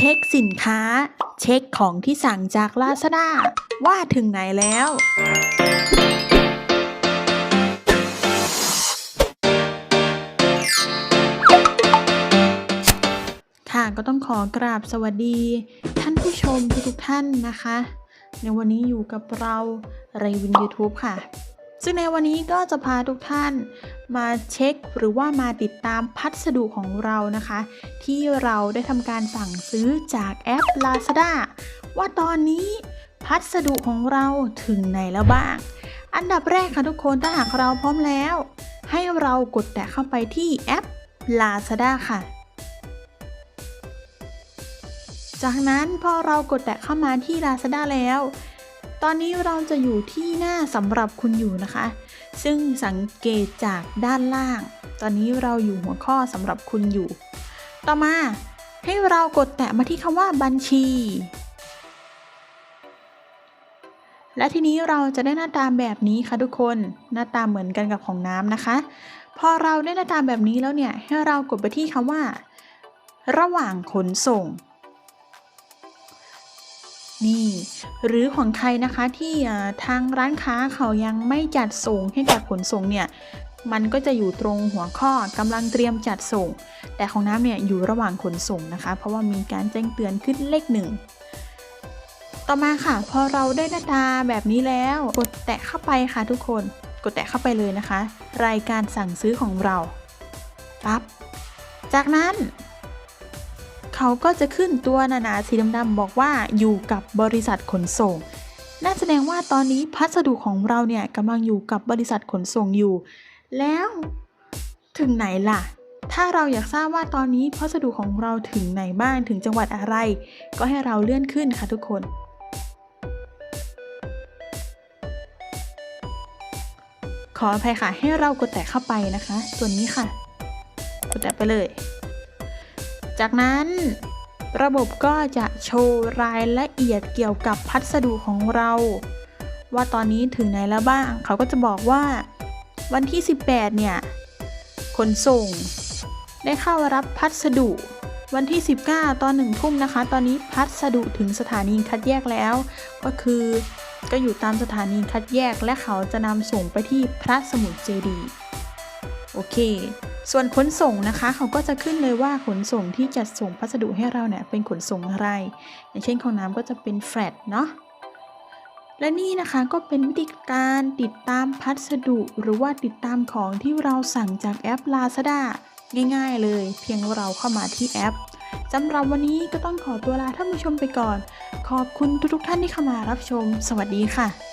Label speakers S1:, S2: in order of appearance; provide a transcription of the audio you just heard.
S1: ช็คสินค้า เช็คของที่สั่งจาก Lazada ว่าถึงไหนแล้ว ค่ะก็ต้องขอกราบสวัสดี ท่านผู้ชมทุกๆท่านนะคะ ในวันนี้อยู่กับเราไรวิน YouTube ค่ะ ซึ่งในวันนี้ก็จะพาทุกท่านมาเช็คหรือว่ามาติดตามพัสดุของเรานะคะ ที่เราได้ทำการสั่งซื้อจากแอป Lazada ว่าตอนนี้พัสดุของเราถึงไหนแล้วบ้าง อันดับแรกค่ะทุกคนถ้าหากเราพร้อมแล้ว ให้เรากดแตะเข้าไปที่แอป Lazada ค่ะ จากนั้นพอเรากดแตะเข้ามาที่ Lazada แล้ว ตอนนี้เราจะอยู่ที่หน้าสำหรับคุณอยู่นะคะ ซึ่งสังเกตจากด้านล่าง ตอนนี้เราอยู่หัวข้อสำหรับคุณอยู่ ต่อมาให้เรากดแตะมาที่คำว่าบัญชี และทีนี้เราจะได้หน้าตาแบบนี้ค่ะทุกคน หน้าตาเหมือนกันกับของน้ำนะคะ พอเราได้หน้าตาแบบนี้แล้วเนี่ย ให้เรากดไปที่คำว่า ระหว่างขนส่ง นี่ หรือของใครนะคะที่ทางร้านค้าเขายังไม่จัดส่งให้กับขนส่งเนี่ยมันก็จะอยู่ตรงหัวข้อกำลังเตรียมจัดส่ง แต่ของน้ำเนี่ยอยู่ระหว่างขนส่งนะคะ เพราะว่ามีการแจ้งเตือนขึ้นเลขหนึ่งต่อมาค่ะ พอเราได้หน้าตาแบบนี้แล้วกดแตะเข้าไปค่ะทุกคน กดแตะเข้าไปเลยนะคะ รายการสั่งซื้อของเราปั๊บจากนั้น เขาก็จะขึ้นตัวหนาๆสีดำๆบอกว่าอยู่กับบริษัทขนส่งนั่นแสดงว่าตอนนี้พัสดุของเราเนี่ยกำลังอยู่กับบริษัทขนส่งอยู่ แล้วถึงไหนล่ะ ถ้าเราอยากทราบว่าตอนนี้พัสดุของเราถึงไหนบ้างถึงจังหวัดอะไร ก็ให้เราเลื่อนขึ้นค่ะทุกคน ขออภัยค่ะให้เรากดแตะเข้าไปนะคะ ตัวนี้ค่ะ กดแตะไปเลย จากนั้น ระบบก็จะโชว์รายละเอียดเกี่ยวกับพัสดุของเรา ว่าตอนนี้ถึงไหนแล้วบ้าง เขาก็จะบอกว่า วันที่ 18 เนี่ยขนส่ง ได้เข้ารับพัสดุ วันที่ 19 ตอนหนึ่งทุ่มนะคะ ตอนนี้พัสดุถึงสถานีคัดแยกแล้ว ก็คือก็อยู่ตามสถานีคัดแยกและเขาจะนำส่งไปที่พระสมุทรเจดี โอเค ส่วนขนส่งนะคะ เขาก็จะขึ้นเลยว่าขนส่งที่จัดส่งพัสดุให้เราเนี่ยเป็นขนส่งอะไร อย่างเช่นของน้ำก็จะเป็นแฟลตเนาะและนี่นะคะก็เป็นวิธีการติดตามพัสดุ หรือว่าติดตามของที่เราสั่งจากแอป Lazada ง่ายๆเลย เพียงเราเข้ามาที่แอปสำหรับวันนี้ก็ต้องขอตัวลาท่านผู้ชมไปก่อน ขอบคุณทุกๆท่านที่เข้ามารับชม สวัสดีค่ะ